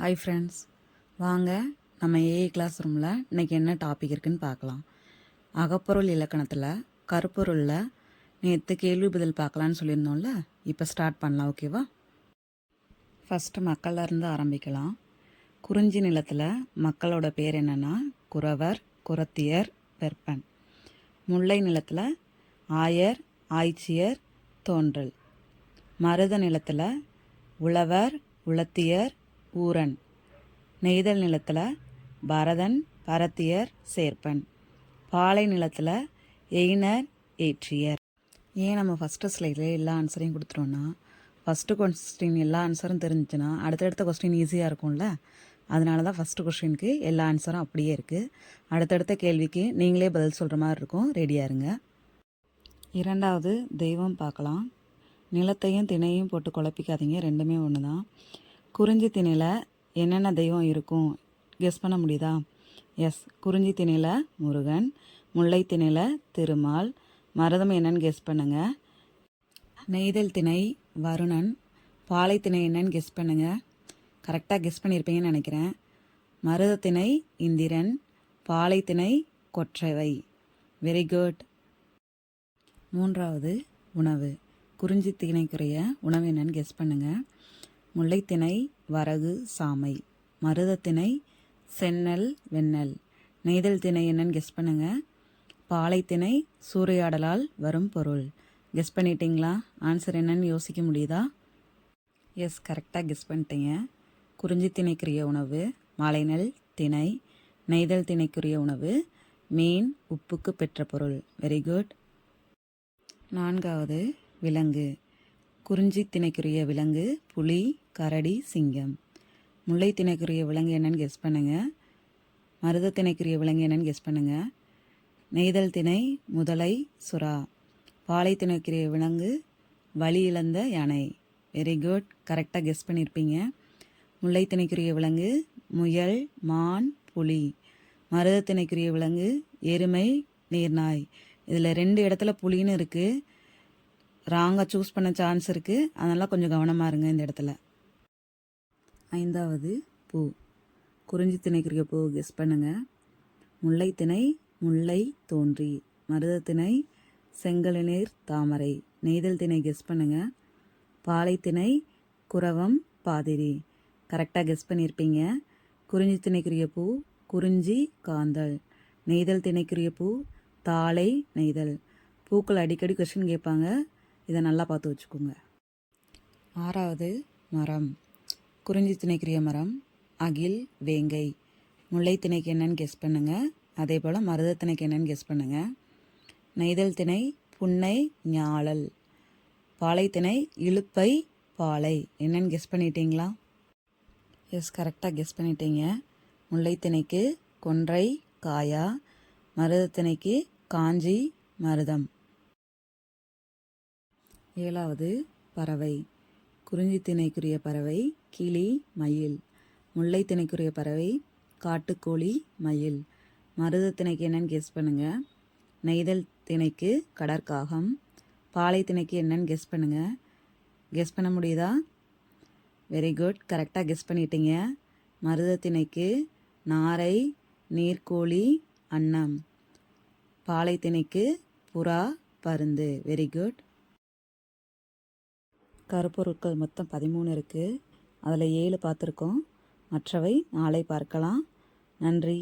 Hi friends வாங்க நம்ம AI class ரூமில் இன்றைக்கி என்ன டாபிக் இருக்குன்னு பார்க்கலாம். அகப்பொருள் இலக்கணத்தில் கருப்பொருளில் நேற்று கேள்வி பதில் பார்க்கலான்னு சொல்லியிருந்தோம்ல இப்போ ஸ்டார்ட் பண்ணலாம் ஓகேவா ஃபஸ்ட்டு மக்கள்லேருந்து ஆரம்பிக்கலாம். குறிஞ்சி நிலத்தில் மக்களோட பேர் என்னென்னா குறவர் குரத்தியர் வெப்பன் முல்லை நிலத்தில் ஆயர் ஆய்ச்சியர் தோன்றல். மருத நிலத்தில் உழவர் உளத்தியர் ஊரன். நெய்தல் நிலத்தில் பரதன் பரத்தியர் சேர்ப்பன். பாலை நிலத்தில் எயினர் ஏற்றியர். ஏன் நம்ம ஃபஸ்ட்டு ஸ்லைடில் எல்லா ஆன்சரையும் கொடுத்துட்டோன்னா ஃபஸ்ட்டு கொஸ்டின் எல்லா ஆன்சரும் தெரிஞ்சுன்னா அடுத்தடுத்த கொஸ்டின் ஈஸியாக இருக்கும்ல? அதனால தான் ஃபஸ்ட்டு கொஸ்டினுக்கு எல்லா ஆன்சரும் அப்படியே இருக்குது அடுத்தடுத்த கேள்விக்கு நீங்களே பதில் சொல்கிற மாதிரி இருக்கும். ரெடியாக இருங்க. இரண்டாவது தெய்வம் பார்க்கலாம். நிலத்தையும் திணையும் போட்டு குழப்பிக்காதீங்க. ரெண்டுமே ஒன்று தான் குறிஞ்சி திணையில் என்னென்ன தெய்வம் இருக்கும்? கெஸ் பண்ண முடியுதா? எஸ் குறிஞ்சி திணையில் முருகன் முல்லை திணையில் திருமால். மருதம் என்னன்னு கெஸ் பண்ணுங்க. நெய்தல் திணை வருணன். பாலை திணை என்னன்னு கெஸ் பண்ணுங்க. கரெக்டாக கெஸ் பண்ணியிருப்பீங்கன்னு நினைக்கிறேன். மருதத்திணை இந்திரன் பாலை திணை கொற்றவை. வெரி குட் மூன்றாவது உணவு. குறிஞ்சி திணைக்குரிய உணவு என்னன்னு கெஸ் பண்ணுங்கள் முல்லைத்திணை வரகு சாமை. மருதத்திணை சென்னல் வெண்ணெல். நெய்தல் திணை என்னன்னு கெஸ் பண்ணுங்க. பாலைத்திணை சூறையாடலால் வரும் பொருள். கெஸ் பண்ணிட்டீங்களா? ஆன்சர் என்னன்னு யோசிக்க முடியுதா? எஸ் கரெக்டாக கெஸ் பண்ணிட்டீங்க. குறிஞ்சி திணைக்குரிய உணவு மலைநெல் திணை. நெய்தல் திணைக்குரிய உணவு மீன் உப்புக்கு பெற்ற பொருள். வெரி குட் நான்காவது விலங்கு. குறிஞ்சி திணைக்குரிய விலங்கு புலி கரடி சிங்கம். முல்லை திணைக்குரிய விலங்கு என்னன்னு கெஸ் பண்ணுங்க. மருத திணைக்குரிய விலங்கு என்னன்னு கெஸ் பண்ணுங்க. நெய்தல் திணை முதலை சுறா. பாலை திணைக்குரிய விலங்கு வலி இழந்த யானை. வெரி குட் கரெக்டாக கெஸ் பண்ணியிருப்பீங்க முல்லை திணைக்குரிய விலங்கு முயல் மான் புலி. மருத திணைக்குரிய விலங்கு எருமை நீர்நாய். இதில் ரெண்டு இடத்துல புலின்னு இருக்குது ராங்காக சூஸ் பண்ண சான்ஸ் இருக்குது அதனால் கொஞ்சம் கவனமாக இருங்க இந்த இடத்துல. ஐந்தாவது பூ. குறிஞ்சி திணைக்கிற பூ கெஸ் பண்ணுங்கள் முல்லை திணை முல்லை தோன்றி. மருத திணை செங்கழுநீர் தாமரை. நெய்தல் திணை கெஸ் பண்ணுங்கள் பாலை திணை குரவம் பாதிரி. கரெக்டாக கெஸ் பண்ணியிருப்பீங்க குறிஞ்சி திணைக்குரிய பூ குறிஞ்சி காந்தல். நெய்தல் திணைக்குரிய பூ தாளை நெய்தல். பூக்கள் அடிக்கடி கொஸ்டின் கேட்பாங்க. இதை நல்லா பார்த்து வச்சுக்கோங்க. ஆறாவது மரம். குறிஞ்சி திணைக்குரிய மரம். அகில் வேங்கை. முல்லை திணைக்கு என்னன்னு கெஸ் பண்ணுங்க. அதே போல் மருத திணைக்கு என்னன்னு கெஸ் பண்ணுங்க. நெய்தல் திணை புன்னை ஞாழல். பாலை திணை இழுப்பை பாலை. என்னன்னு கெஸ் பண்ணிட்டீங்களா? எஸ் கரெக்டாக கெஸ் பண்ணிட்டீங்க. முல்லை திணைக்கு கொன்றை காயா. மருத திணைக்கு காஞ்சி மருதம். ஏழாவது பறவை. குறிஞ்சி திணைக்குரிய பறவை கிளி மயில். முல்லை திணைக்குரிய பறவை காட்டுக்கோழி மயில். மருத திணைக்கு என்னன்னு கெஸ் பண்ணுங்கள் நெய்தல் திணைக்கு கடற்காகம். பாலை திணைக்கு என்னன்னு கெஸ் பண்ணுங்கள் கெஸ் பண்ண முடியுதா? வெரி குட் கரெக்டாக கெஸ் பண்ணிட்டீங்க. மருத திணைக்கு நாரை நீர்க்கோழி அன்னம். பாலை திணைக்கு புறா பருந்து. வெரி குட் கருப்பொருட்கள் மொத்தம் பதிமூணு இருக்குது அதில் ஏழு பார்த்துருக்கோம். மற்றவை நாளை பார்க்கலாம். நன்றி.